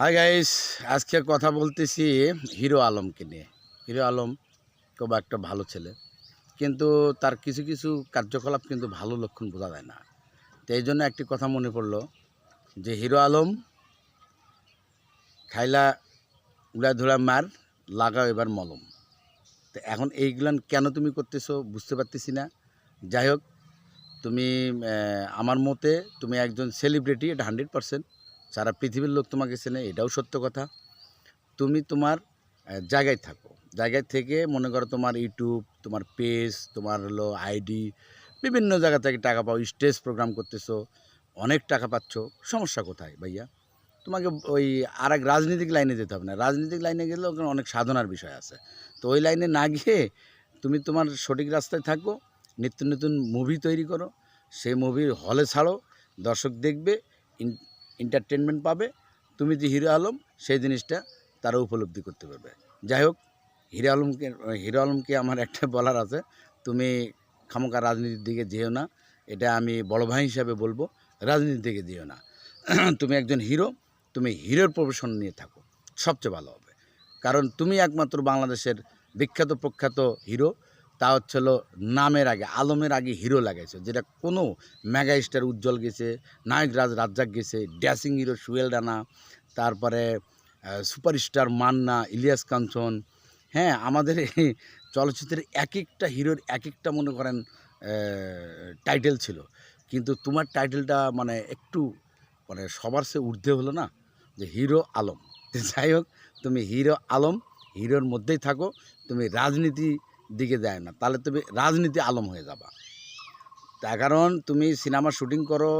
Hi guys আজকে কথা বলতেছি হিরো আলমকে নিয়ে। হিরো আলম খুব একটা ভালো ছেলে, কিন্তু তার কিছু কিছু কার্যকলাপ কিন্তু ভালো লক্ষণ বোঝা যায় না। তো এই জন্য একটি কথা মনে পড়ল যে, হিরো আলম খাইলা উড়া ধুলা মার, লাগাও এবার মলম। তো এখন এইগুলান কেন তুমি করতেছো বুঝতে পারতেছি না। যাই হোক, তুমি আমার মতে তুমি একজন সেলিব্রিটি এটা হান্ড্রেড পারসেন্ট সারা পৃথিবীর লোক তোমাকে চেনে, এটাও সত্য কথা। তুমি তোমার জায়গায় থাকো। জায়গায় থেকে মনে করো তোমার ইউটিউব, তোমার পেজ, তোমার হলো আইডি, বিভিন্ন জায়গা থেকে টাকা পাও, স্টেজ প্রোগ্রাম করতেছো, অনেক টাকা পাচ্ছ, সমস্যা কোথায় ভাইয়া? তোমাকে ওই আর এক রাজনৈতিক লাইনে যেতে হবে না। রাজনৈতিক লাইনে গেলে ওখানে অনেক সাধনার বিষয় আছে। তো ওই লাইনে না গিয়ে তুমি তোমার সঠিক রাস্তায় থাকো, নিত্য নতুন মুভি তৈরি করো, সেই মুভির হলে ছাড়ো, দর্শক দেখবে এন্টারটেনমেন্ট পাবে, তুমি যে হিরো আলম, সেই জিনিসটা তারা উপলব্ধি করতে পারবে। যাই হোক, হিরো আলমকে হিরো আলমকে আমার একটা বলার আছে, তুমি খামোকা রাজনীতির দিকে যেও না, এটা আমি বড় ভাই হিসাবে বলব, রাজনীতির দিকে যেও না। তুমি একজন হিরো, তুমি হিরোর প্রফেশন নিয়ে থাকো, সবচেয়ে ভালো হবে। কারণ তুমি একমাত্র বাংলাদেশের বিখ্যাত প্রখ্যাত হিরো তা হচ্ছে হলো নামের আগে, আলমের আগে হিরো লাগাইছে, যেটা কোনো মেগা স্টার উজ্জ্বল গেছে, নায়ক রাজ রাজ্জাক গেছে ড্যাসিং হিরো সুয়েল রানা, তারপরে সুপারস্টার মান্না, ইলিয়াস কাঞ্চন হ্যাঁ আমাদের এই চলচ্চিত্রের এক একটা হিরোর এক একটা মনে করেন টাইটেল ছিল। কিন্তু তোমার টাইটেলটা মানে একটু মানে সবার সে ঊর্ধ্বে হলো না, যে হিরো আলম। যাই হোক, তুমি হিরো আলম হিরোর মধ্যেই থাকো, তুমি রাজনীতি দিকে যায় না। তাহলে তুমি রাজনীতি আলম হয়ে যাবা। তার কারণ তুমি সিনেমা শুটিং করো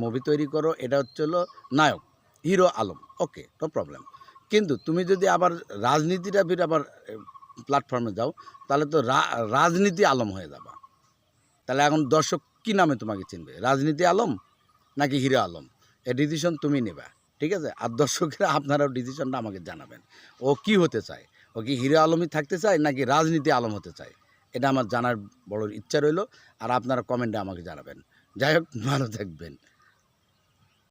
মুভি তৈরি করো, এটা হচ্ছে হলো নায়ক, Hero Alam. Okay no problem কিন্তু তুমি যদি আবার রাজনীতিটা ফির আবার প্ল্যাটফর্মে যাও, তাহলে তো রাজনীতি আলম হয়ে যাবা। তাহলে এখন দর্শক কী নামে তোমাকে চিনবে? রাজনীতি আলম নাকি হিরো আলম? এ ডিসিশন তুমি নেবা, ঠিক আছে? আর দর্শকেরা আপনারাও ডিসিশনটা আমাকে জানাবেন। ও কি হতে চায়? ও কি হিরো আলমই থাকতে চায় নাকি রাজনীতি আলম হতে চায়? এটা আমার জানার বড় ইচ্ছা রইল, আর আপনারা কমেন্টে আমাকে জানাবেন। যাই হোক, ভালো থাকবেন।